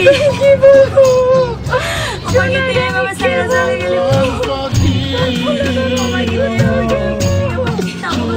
কি বলব আমাকে দিয়ে এভাবে ছেড়ে চলে গেলে আম্মু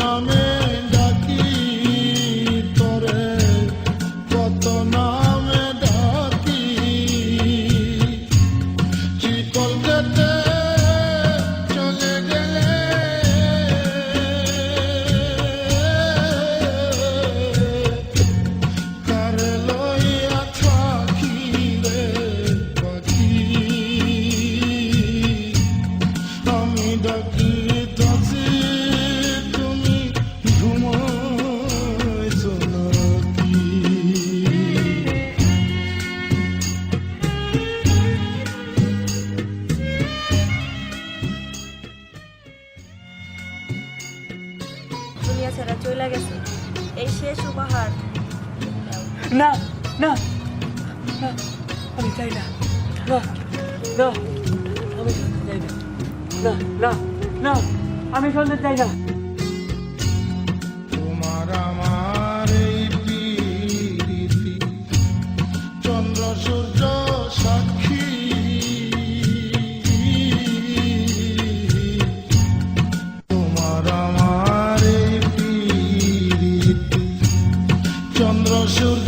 নামে ডাকি তোরে, কত নামে ডাকি। চিকল কেটে চলে গেলে। কার লইয়া থাকি রে পাখি। আমি ডাকি চলে গেছে। এই না না আমি চাই না। না না, আমি না। না না না, আমি সন্ধ্যে চাই না। চন্দ্র সূর্য